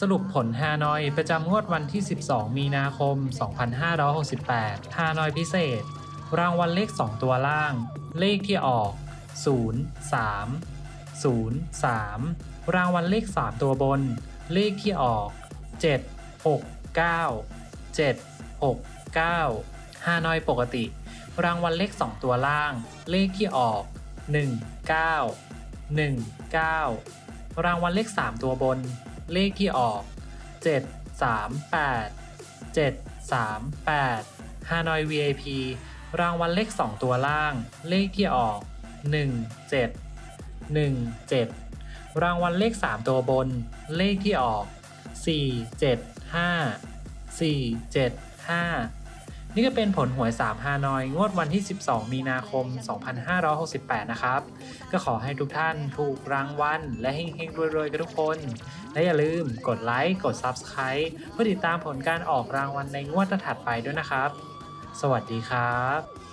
สรุปผลฮานอยประจำงวดวันที่ 12 มีนาคม 2568 ฮานอยพิเศษ รางวัลเลข 2 ตัวล่าง เลขที่ออก 0 3 0 3 รางวัลเลข 3 ตัวบน เลขที่ออก 7 6 9 7 6 9 ฮานอยปกติ รางวัลเลข 2 ตัวล่าง เลขที่ออก 1 9 1 9 รางวัลเลข 3 ตัวบน เลขที่ออก 7 3 8 7 3 8ฮานอย VIP รางวัลเลข 2 ตัวล่าง เลขที่ออก 1 7 1 7 รางวัลเลข 3 ตัวบน เลขที่ออก 4 7 5 4 7 5 นี่ก็เป็นผลหวย 3 ฮานอย งวดวันที่ 12 มีนาคม 2568 นะครับ ก็ขอให้ทุกท่านถูกรางวัลและเฮงๆรวยๆ กันทุกคน และอย่าลืมกดไลค์กด Subscribe เพื่อติดตามผลการออกรางวัลในงวดถัดไปด้วยนะครับ สวัสดีครับ